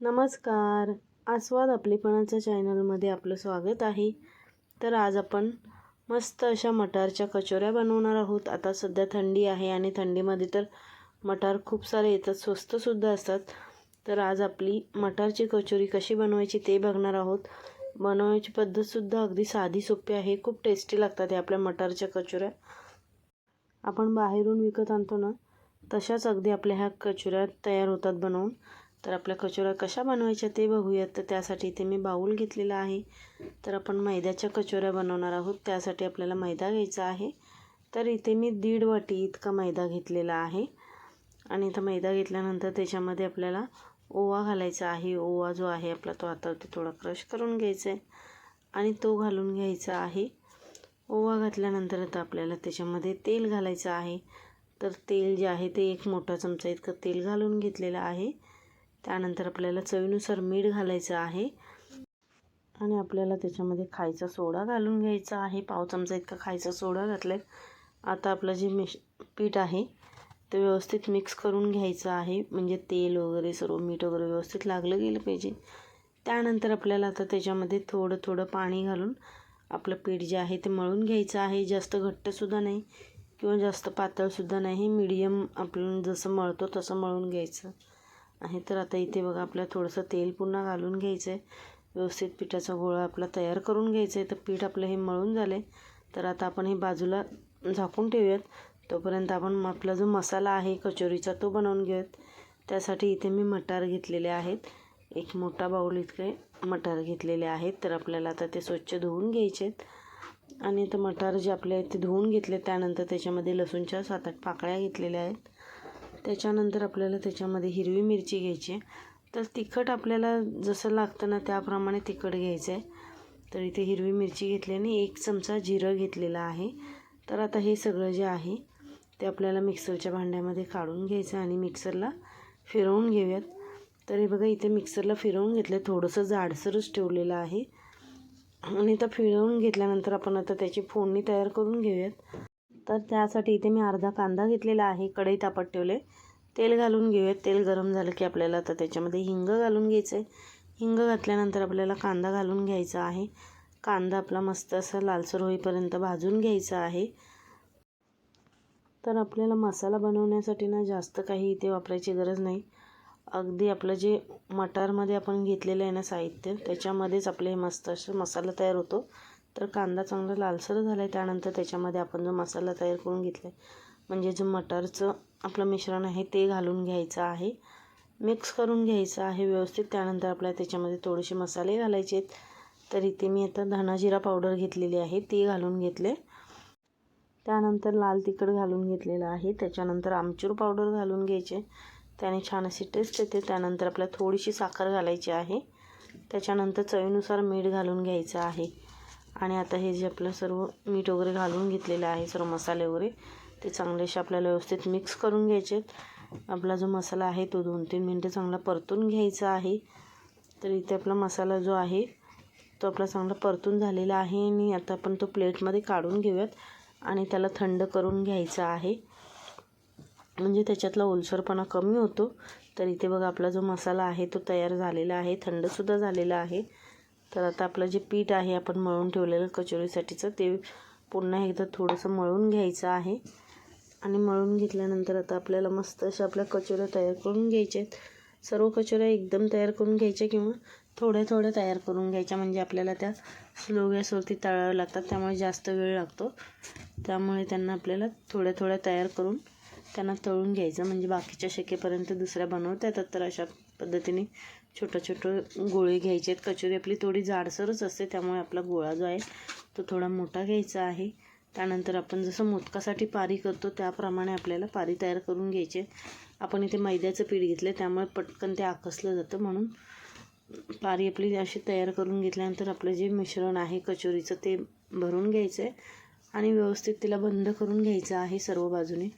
नमस्कार. आस्वाद आपलेपणाच्या चॅनलमध्ये आपलं स्वागत आहे. तर आज आपण मस्त अशा मटारच्या कचोऱ्या बनवणार आहोत. आता सध्या थंडी आहे आणि थंडीमध्ये तर मटार खूप सारे येतात स्वस्तसुद्धा असतात. तर आज आपली मटारची कचोरी कशी बनवायची ते बघणार आहोत. बनवायची पद्धतसुद्धा अगदी साधी सोपी आहे. खूप टेस्टी लागतात हे आपल्या मटारच्या कचोऱ्या. आपण बाहेरून विकत आणतो ना तशाच अगदी आपल्या ह्या कचोऱ्या तयार होतात बनवून. तर आपल्या कचोऱ्या कशा बनवायच्या ते बघूयात. तर त्यासाठी इथे मी बाऊल घेतलेला आहे. तर आपण मैद्याच्या कचोऱ्या बनवणार आहोत. त्यासाठी आपल्याला मैदा घ्यायचा आहे. तर इथे मी दीड वाटी इतका मैदा घेतलेला आहे. आणि इथं मैदा घेतल्यानंतर त्याच्यामध्ये आपल्याला ओवा घालायचा आहे. ओवा जो आहे आपला तो आतावरती थोडा क्रश करून घ्यायचा आहे. आणि तो घालून घ्यायचा आहे. ओवा घातल्यानंतर आता आपल्याला त्याच्यामध्ये तेल घालायचं आहे. तर तेल जे आहे ते एक मोठा चमचा इतकं तेल घालून घेतलेलं आहे. त्यानंतर आपल्याला चवीनुसार मीठ घालायचं आहे. आणि आपल्याला त्याच्यामध्ये खायचा सोडा घालून घ्यायचा आहे. पाव चमचा इतका खायचा सोडा घातला आता आपलं जे मिश पीठ आहे ते व्यवस्थित मिक्स करून घ्यायचं आहे. म्हणजे तेल वगैरे सर्व मीठ वगैरे व्यवस्थित लागलं गेलं पाहिजे. त्यानंतर आपल्याला आता त्याच्यामध्ये थोडं थोडं पाणी घालून आपलं पीठ जे आहे ते मळून घ्यायचं आहे. जास्त घट्टसुद्धा नाही किंवा जास्त पातळसुद्धा नाही. मीडियम आपण जसं मळतो तसं मळून घ्यायचं. आहे तर आता इथे बघा आपल्याला थोडंसं तेल पुन्हा घालून घ्यायचं आहे व्यवस्थित पिठाचा गोळा आपला तयार करून घ्यायचा आहे तर पीठ आपलं हे मळून झाले तर आता आपण हे बाजूला झाकून ठेवूयात. तोपर्यंत आपण आपला जो मसाला आहे कचोरीचा तो बनवून घेऊयात. त्यासाठी इथे मी मटार घेतलेले आहेत. एक मोठा बाऊल इतके मटार घेतलेले आहेत. तर आपल्याला आता ते स्वच्छ धुवून घ्यायचे आहेत आणि तर मटार जे आपल्या इथे ते धुवून घेतले त्यानंतर त्याच्यामध्ये लसूणच्या सात आठ पाकळ्या घेतलेल्या आहेत. त्याच्यानंतर आपल्याला त्याच्यामध्ये हिरवी मिरची घ्यायची आहे. तर तिखट आपल्याला जसं लागतं ना त्याप्रमाणे तिखट घ्यायचं आहे. तर इथे हिरवी मिरची घेतल्याने एक चमचा जिरं घेतलेला आहे. तर आता हे सगळं जे आहे ते आपल्याला मिक्सरच्या भांड्यामध्ये काढून घ्यायचं आणि मिक्सरला फिरवून घेऊयात. तर हे बघा इथे मिक्सरला फिरवून घेतलं थोडंसं जाडसरच ठेवलेलं आहे. आणि आता फिरवून घेतल्यानंतर आपण आता त्याची फोडणी तयार करून घेऊयात. तर त्यासाठी इथे मी अर्धा कांदा घेतलेला आहे. कढई तापत ठेवले. तेल घालून घेऊयात. तेल गरम झालं की आपल्याला आता त्याच्यामध्ये हिंग घालून घ्यायचं आहे हिंग घातल्यानंतर आपल्याला कांदा घालून घ्यायचा आहे. कांदा आपला मस्त असा लालसर होईपर्यंत भाजून घ्यायचा आहे. तर आपल्याला मसाला बनवण्यासाठी ना जास्त काही इथे वापरायची गरज नाही. अगदी आपलं जे मटारमध्ये आपण घेतलेलं आहे ना साहित्य त्याच्यामध्येच आपले मस्त असं मसाला तयार होतो. तर कांदा चांगला लालसर झाला आहे त्यानंतर त्याच्यामध्ये आपण जो मसाला तयार करून घेतला आहे म्हणजे जो मटरचं आपलं मिश्रण आहे ते घालून घ्यायचं आहे. मिक्स करून घ्यायचं आहे व्यवस्थित. त्यानंतर आपल्याला त्याच्यामध्ये थोडेसे मसाले घालायचे आहेत. तर इथे मी आता धना जिरा पावडर घेतलेली आहे ती घालून घेतले. त्यानंतर लाल तिखट घालून घेतलेलं आहे. त्याच्यानंतर आमचूर पावडर घालून घ्यायचे. त्याने छान अशी टेस्ट येते. त्यानंतर आपल्याला थोडीशी साखर घालायची आहे. त्याच्यानंतर चवीनुसार मीठ घालून घ्यायचं आहे. आणि आता हे जे आपलं सर्व मीठ वगैरे घालून घेतलेलं आहे सर्व मसाले वगैरे ते चांगलेसे आपल्याला व्यवस्थित मिक्स करून घ्यायचे. आपला जो मसाला आहे तो दोन तीन मिनटं चांगला परतून घ्यायचा आहे. तर इथे आपला मसाला जो आहे तो आपला चांगला परतून झालेला आहे आणि आता आपण तो प्लेटमध्ये काढून घेऊयात आणि त्याला थंड करून घ्यायचा आहे. म्हणजे त्याच्यातला ओलसरपणा कमी होतो. तर इथे बघा आपला जो मसाला आहे तो तयार झालेला आहे थंडसुद्धा झालेला आहे. तर आता आपलं जे पीठ आहे आपण मळून ठेवलेलं कचोरीसाठीचं ते पुन्हा एकदा थोडंसं मळून घ्यायचं आहे. आणि मळून घेतल्यानंतर आता आपल्याला मस्त अशा आपल्या कचोऱ्या तयार करून घ्यायच्या आहेत. सर्व कचोऱ्या एकदम तयार करून घ्यायच्या किंवा थोड्या थोड्या तयार करून घ्यायच्या. म्हणजे आपल्याला त्या स्लो गॅसवरती तळाव्या लागतात त्यामुळे जास्त वेळ लागतो. त्यामुळे त्यांना आपल्याला थोड्या थोड्या तयार करून त्यांना तळून घ्यायचं. म्हणजे बाकीच्या शेकेपर्यंत दुसऱ्या बनवता येतात तर अशा पद्धतीने छोटं छोटं गोळे घ्यायचे आहेत. कचोरी आपली थोडी जाडसरच असते त्यामुळे आपला गोळा जो आहे तो थोडा मोठा घ्यायचा आहे. त्यानंतर आपण जसं मोदकासाठी पारी करतो त्याप्रमाणे आपल्याला पारी तयार करून घ्यायचे आपण इथे मैद्याचं पीठ घेतलं त्यामुळे पटकन ते आकसलं जातं म्हणून पारी आपली अशी तयार करून घेतल्यानंतर आपलं जे मिश्रण आहे कचोरीचं ते भरून घ्यायचं आहे आणि व्यवस्थित तिला बंद करून घ्यायचं आहे सर्व बाजूने.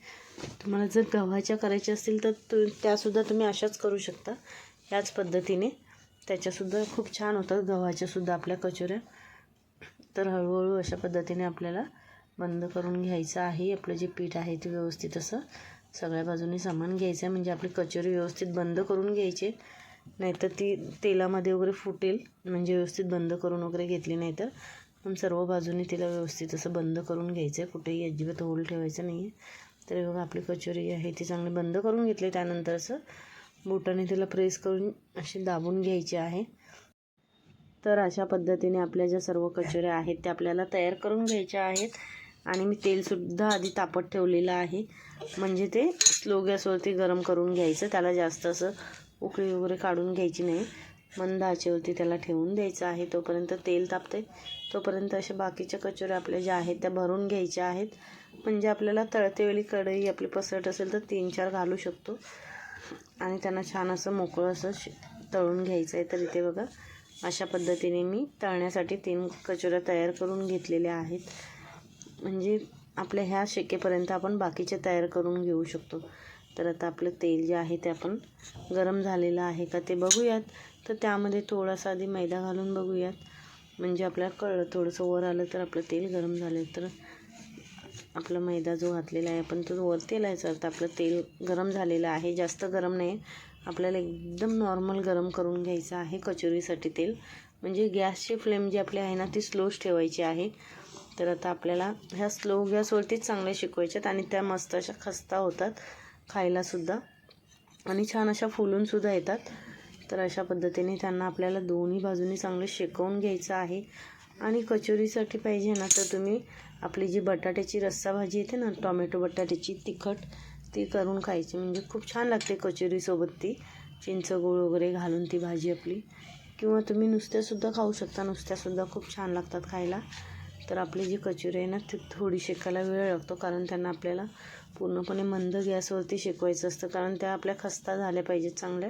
तुम्हाला जर गव्हाच्या करायच्या असतील तर तु त्यासुद्धा तुम्ही अशाच करू शकता. ह्याच पद्धतीने. त्याच्यासुद्धा खूप छान होतात गव्हाच्यासुद्धा आपल्या कचोऱ्या. तर हळूहळू अशा पद्धतीने आपल्याला बंद करून घ्यायचं आहे. आपलं जे पीठ आहे ते व्यवस्थित असं सगळ्या बाजूने सामान घ्यायचं आहे. म्हणजे आपली कचोरी व्यवस्थित बंद करून घ्यायची. नाहीतर ती तेलामध्ये वगैरे फुटेल. म्हणजे व्यवस्थित बंद करून वगैरे घेतली नाही तर. पण सर्व बाजूने तिला व्यवस्थित असं बंद करून घ्यायचं आहे. कुठेही अजिबात होल ठेवायचं नाही आहे तर बघा आपली कचोरी आहे ती चांगली बंद करून घेतली. त्यानंतर असं बोटाने तिला प्रेस करून अशी दाबून घ्यायची आहे. तर अशा पद्धतीने आपल्या ज्या सर्व कचोऱ्या आहेत त्या आपल्याला तयार करून घ्यायच्या आहेत. आणि मी तेलसुद्धा आधी तापत ठेवलेलं आहे. म्हणजे ते स्लो गॅसवरती गरम करून घ्यायचं. त्याला जास्त असं उकळी वगैरे काढून घ्यायची नाही. मंद आचेवरती त्याला ठेवून द्यायचं आहे. तोपर्यंत तेल तापते तोपर्यंत अशा बाकीच्या कचोऱ्या आपल्या ज्या आहेत त्या भरून घ्यायच्या आहेत. म्हणजे आपल्याला तळतेवेळी कढई आपली पसरट असेल तर तीन चार घालू शकतो. आणि त्यांना छान असं मोकळं असं शे तळून घ्यायचं आहे तर इथे बघा अशा पद्धतीने मी तळण्यासाठी तीन कचोऱ्या तयार करून घेतलेल्या आहेत. म्हणजे आपल्या ह्या शेकेपर्यंत आपण बाकीचे तयार करून घेऊ शकतो. तर आता आपलं तेल जे आहे ते आपण गरम झालेलं आहे का ते बघूयात. तर त्यामध्ये थोडासा आधी मैदा घालून बघूयात. म्हणजे आपल्याला कळलं थोडंसं वर आलं तर आपलं तेल गरम झालं तर आपला मैदा जो घातलेला आहे आपण तो वर तेलायचा तर आपलं तेल गरम झालेलं आहे जास्त गरम नाही. आपल्याला एकदम नॉर्मल गरम करून घ्यायचं आहे कचोरीसाठी तेल. म्हणजे गॅसची फ्लेम जी आपली आहे ना ती स्लोच ठेवायची आहे. तर आता आपल्याला ह्या स्लो गॅसवरतीच चांगल्या शिकवायच्यात आणि त्या मस्त अशा खस्ता होतात खायलासुद्धा आणि छान अशा फुलूनसुद्धा येतात. तर अशा पद्धतीने त्यांना आपल्याला दोन्ही बाजूनी चांगलं शेकवून घ्यायचं आहे. आणि कचोरीसाठी पाहिजे ना तर तुम्ही आपली जी बटाट्याची रस्सा भाजी येते ना टॉमॅटो बटाट्याची तिखट ती करून खायची. म्हणजे खूप छान लागते कचोरीसोबत ती. चिंच गूळ वगैरे घालून ती भाजी आपली. किंवा तुम्ही नुसत्यासुद्धा खाऊ शकता नुसत्यासुद्धा खूप छान लागतात खायला. तर आपली जी कचोरी आहे ना ती थोडी शेकायला वेळ लागतो कारण त्यांना आपल्याला पूर्णपणे मंद गॅसवरती शेकवायचं असतं. कारण त्या आपल्या खस्ता झाल्या पाहिजेत चांगल्या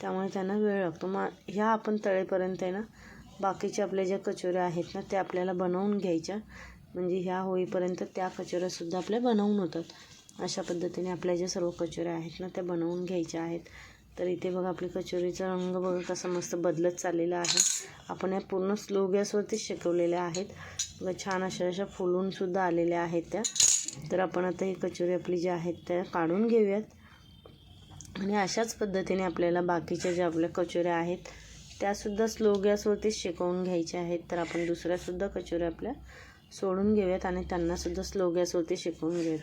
त्यामुळे त्यांना वेळ लागतो. मग ह्या आपण तळेपर्यंत आहे ना बाकीच्या आपल्या ज्या कचोऱ्या आहेत ना त्या आपल्याला बनवून घ्यायच्या. म्हणजे ह्या होईपर्यंत त्या कचोऱ्यासुद्धा आपल्या बनवून होतात. अशा पद्धतीने आपल्या ज्या सर्व कचोऱ्या आहेत ना त्या बनवून घ्यायच्या आहेत. तर इथे बघा आपली कचोरीचा रंग बघा कसा मस्त बदलत चाललेला आहे. आपण या पूर्ण स्लो गॅसवरतीच शेकवलेल्या आहेत. बघा छान अशा अशा फुलूनसुद्धा आलेल्या आहेत त्या. तर आपण आता ही कचोरी आपली ज्या आहेत त्या काढून घेऊयात. आणि अशाच पद्धतीने आपल्याला बाकीच्या ज्या आपल्या कचोऱ्या आहेत त्यासुद्धा स्लो गॅसवरतीच शेकवून घ्यायच्या आहेत. तर आपण दुसऱ्यासुद्धा कचोऱ्या आपल्या सोडून घेऊयात आणि त्यांनासुद्धा स्लो गॅसवरती शेकवून घेऊयात.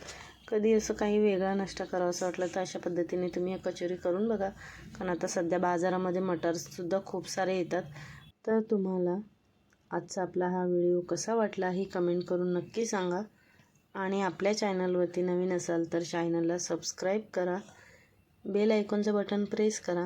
कधी असं काही वेगळा नाश्ता करावं असं वाटलं तर अशा पद्धतीने तुम्ही या कचोरी करून बघा. कारण आता सध्या बाजारामध्ये मटरसुद्धा खूप सारे येतात. तर तुम्हाला आजचा आपला हा व्हिडिओ कसा वाटला ही कमेंट करून नक्की सांगा. आणि आपल्या चॅनलवरती नवीन असाल तर चॅनलला सबस्क्राईब करा. बेल आयकॉनचं बटन प्रेस करा.